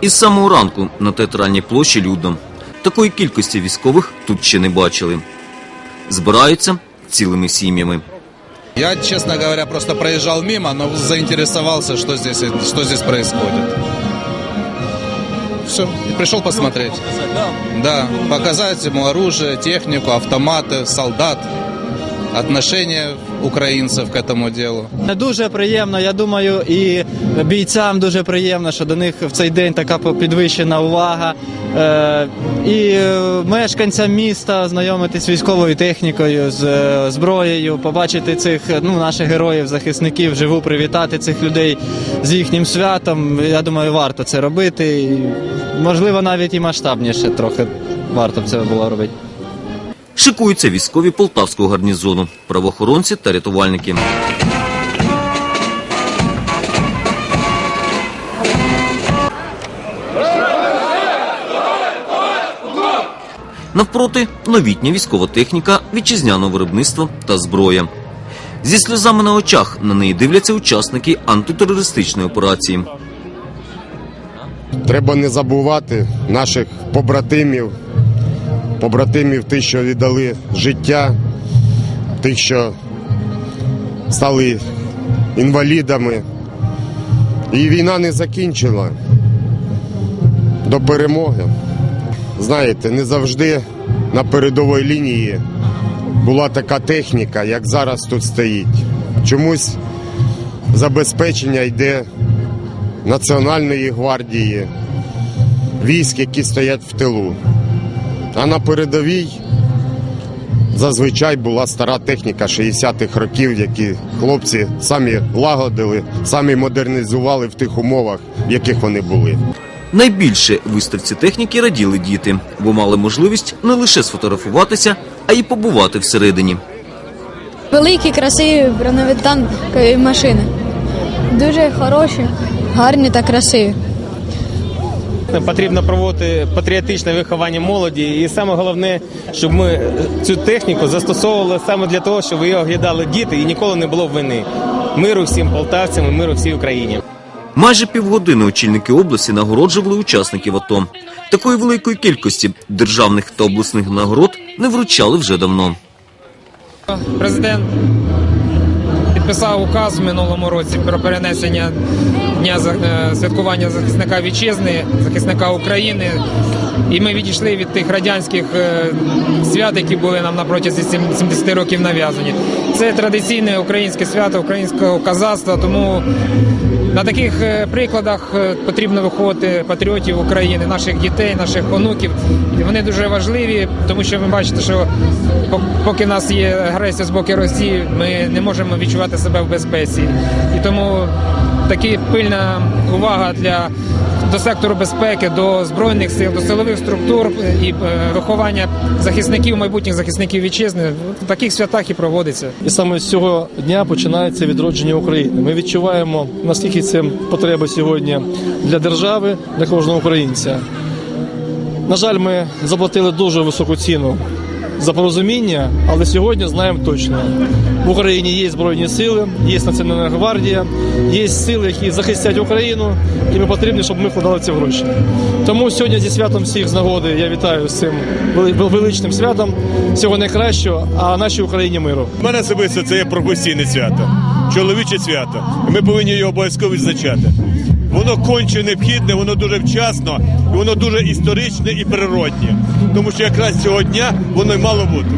Із самого ранку на театральній площі людно. Такої кількості військових тут ще не бачили. Збираються цілими сім'ями. Я, честно говоря, просто проезжал мимо, но заинтересовался, что здесь, что здесь происходит. Все, пришел посмотреть. Да, показать ему оружие, технику, автоматы, солдат, отношение украинцев к этому делу. Дуже приємно. Я думаю, і бійцям дуже приємно, що до них в цей день така підвищена увага. Е, і мешканцям міста ознайомитись з військовою технікою, з е, зброєю, побачити цих ну, наших героїв, захисників, живу, привітати цих людей з їхнім святом. Я думаю, варто це робити. Можливо, навіть і масштабніше трохи варто б це було робити. Шикуються військові полтавського гарнізону, правоохоронці та рятувальники. Навпроти новітня військова техніка, вітчизняного виробництва та зброя. Зі сльозами на очах на неї дивляться учасники антитерористичної операції. Треба не забувати наших побратимів, побратимів тих, що віддали життя, тих, що стали інвалідами. І війна не закінчила до перемоги. Знаєте, не завжди на передовій лінії була така техніка, як зараз тут стоїть. Чомусь забезпечення йде Національної гвардії, військ, які стоять в тилу. А на передовій зазвичай була стара техніка 60-х років, які хлопці самі лагодили, самі модернізували в тих умовах, в яких вони були. Найбільше виставці техніки раділи діти, бо мали можливість не лише сфотографуватися, а й побувати всередині. Великі, красиві броневитанкові машини. Дуже хороші, гарні та красиві. Потрібно проводити патріотичне виховання молоді, і саме головне, щоб ми цю техніку застосовували саме для того, щоб її оглядали діти і ніколи не було вини. Миру всім полтавцям і миру всій Україні. Майже півгодини очільники області нагороджували учасників АТО. Такої великої кількості державних та обласних нагород не вручали вже давно. Президент підписав указ в минулому році про перенесення дня е, святкування захисника вітчизни, захисника України. І ми відійшли від тих радянських е, свят, які були нам на протязі сім- 70 років нав'язані. Це традиційне українське свято українського казацтва, тому на таких е, прикладах е, потрібно виховувати патріотів України, наших дітей, наших онуків. Вони дуже важливі, тому що ви бачите, що поки в нас є агресія з боку Росії, ми не можемо відчувати себе в безпеці. І тому такі пильна увага для до сектору безпеки, до збройних сил, до силових структур і е, виховання захисників, майбутніх захисників вітчизни в таких святах і проводиться. І саме з цього дня починається відродження України. Ми відчуваємо, наскільки це потреба сьогодні для держави, для кожного українця. На жаль, ми заплатили дуже високу ціну за порозуміння, але сьогодні знаємо точно. В Україні є збройні сили, є Національна гвардія, є сили, які захистять Україну, і ми потрібні, щоб ми вкладали ці гроші. Тому сьогодні зі святом всіх з нагоди я вітаю з цим величним святом. Всього найкращого, а нашій Україні миру. У мене особисто це є професійне свято, чоловіче свято. І ми повинні його обов'язково відзначати. Воно конче необхідне, воно дуже вчасно, і воно дуже історичне і природнє. Тому що якраз цього дня воно й мало бути.